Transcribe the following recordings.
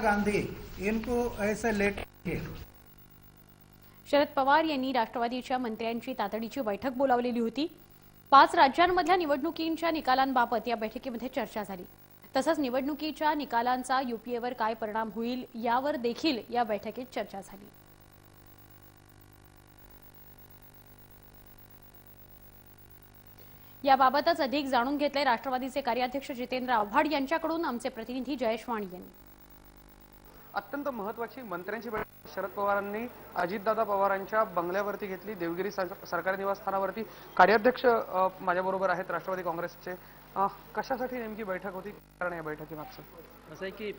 गांधी इनको ऐसे लेट शरद पवार यांनी राष्ट्रवादीच्या मंत्र्यांची तातडीची बैठक बोलावलेली होती. पाच राज्यांमधल्या निवडणुकींच्या निकालांबाबत या बैठकीमध्ये चर्चा झाली. तसंच निवडणुकीच्या निकालांचा युपीएवर काय परिणाम होईल यावर देखील या बैठकीत चर्चा झाली. याबाबतच अधिक जाणून घेतले राष्ट्रवादीचे कार्याध्यक्ष जितेंद्र आव्हाड यांच्याकडून आमचे प्रतिनिधी जयेश वाणी यांनी. अत्यंत महत्वाची मंत्र्यांची बैठक शरद पवारांनी अजितदादा पवारांच्या बंगल्यावरती घेतली देवगिरी सरकारी निवासस्थानावरती. कार्याध्यक्ष माझ्याबरोबर आहेत राष्ट्रवादी काँग्रेसचे. कशासाठी नेमकी बैठक होती? कारण या बैठकीमागचं? असं आहे की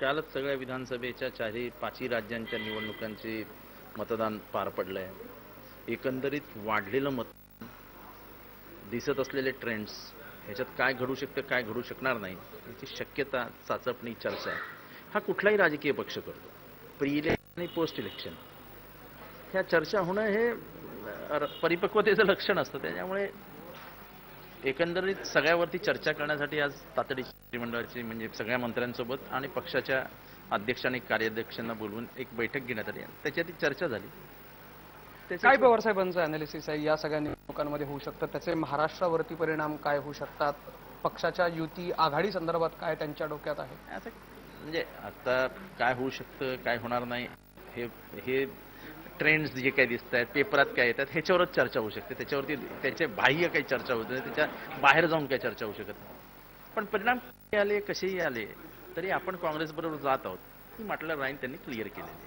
कालच सगळ्या विधानसभेच्या चारही पाचही राज्यांच्या निवडणुकांचे मतदान पार पडलंय. एकंदरीत वाढलेलं मत दिसत असलेले ट्रेंड्स ह्याच्यात काय घडू शकतं काय घडू शकणार नाही याची शक्यता चाचपणी चर्चा हा कुठलाही राजकीय पक्ष करतो. प्री इलेक्शन आणि पोस्ट इलेक्शन ह्या चर्चा होणं हे परिपक्वतेचं लक्षण असतं. त्याच्यामुळे एकंदरीत सगळ्यावरती चर्चा करण्यासाठी आज तातडीची मंडळाची म्हणजे सगळ्या मंत्र्यांसोबत आणि पक्षाच्या अध्यक्ष आणि कार्याध्यक्षांना बोलवून एक बैठक घेण्यात आली. त्याच्यात चर्चा झाली. काय पवार साहेबांचं अनालिसिस आहे? या सगळ्या निवडणुकांमध्ये होऊ शकतं. त्याचे महाराष्ट्रावरती परिणाम काय होऊ शकतात? पक्षाच्या युती आघाडी संदर्भात काय त्यांच्या डोक्यात आहे? असं म्हणजे आता काय होऊ शकतं काय होणार नाही हे हे ट्रेंड्स जे काही दिसत आहेत पेपरात काय येतात ह्याच्यावरच चर्चा होऊ शकते. त्याच्यावरती त्याचे बाह्य काही चर्चा होत नाही त्याच्या बाहेर जाऊन काही चर्चा होऊ शकत नाही. पण परिणाम आले कसेही आले तरी आपण काँग्रेसबरोबर जात आहोत ही म्हटलं राहीन त्यांनी क्लिअर केलेली